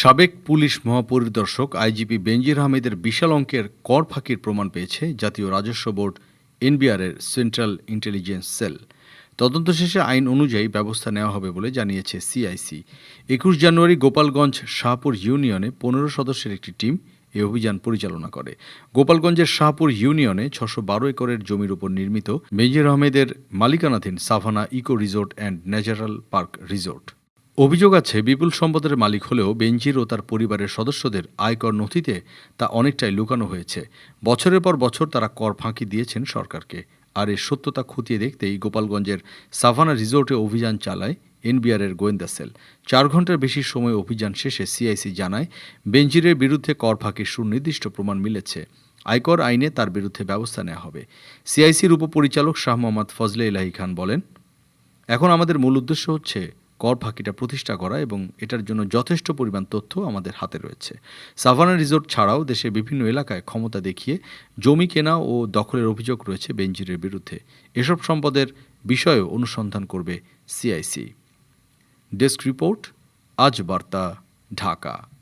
সাবেক police মহাপরিদর্শক IGP বেনজির আহমেদের বিশাল অঙ্কের কর ফাঁকির প্রমাণ পেয়েছে জাতীয় রাজস্ব বোর্ড এনবিআরের সেন্ট্রাল ইন্টেলিজেন্স সেল। তদন্ত শেষে আইন অনুযায়ী ব্যবস্থা নেওয়া হবে বলে জানিয়েছে সিআইসি। একুশ জানুয়ারি গোপালগঞ্জ শাহপুর ইউনিয়নে পনেরো সদস্যের একটি টিম এই অভিযান পরিচালনা করে। গোপালগঞ্জের শাহপুর ইউনিয়নে ছশো বারো একরের জমির উপর নির্মিত বেনজির আহমেদের মালিকানাধীন Savannah eco resort and natural park resort. অভিযোগ আছে, বিপুল সম্পদের মালিক হলেও বেঞ্জির ও তার পরিবারের সদস্যদের আয়কর নথিতে তা অনেকটাই লুকানো হয়েছে। বছরের পর বছর তারা কর ফাঁকি দিয়েছেন সরকারকে। আর এর সত্যতা খতিয়ে দেখতেই গোপালগঞ্জের সাভানা রিসোর্টে অভিযান চালায় এনবিআরের গোয়েন্দা সেল। চার ঘণ্টার বেশি সময় অভিযান শেষে সিআইসি জানায় বেঞ্জিরের বিরুদ্ধে কর ফাঁকির সুনির্দিষ্ট প্রমাণ মিলেছে। আয়কর আইনে তার বিরুদ্ধে ব্যবস্থা নেওয়া হবে। সিআইসির উপপরিচালক শাহ মোহাম্মদ ফজলে ইলাহি খান বলেন, এখন আমাদের মূল উদ্দেশ্য হচ্ছে কর ফাঁকিটা প্রতিষ্ঠা করা এবং এটার জন্য যথেষ্ট পরিমাণ তথ্য আমাদের হাতে রয়েছে। সাভানা রিসোর্ট ছাড়াও দেশের বিভিন্ন এলাকায় ক্ষমতা দেখিয়ে জমি কেনা ও দখলের অভিযোগ রয়েছে বেঞ্জিরের বিরুদ্ধে। এসব সম্পদের বিষয়েও অনুসন্ধান করবে সিআইসি। ডেস্ক রিপোর্ট, আজ বার্তা, ঢাকা।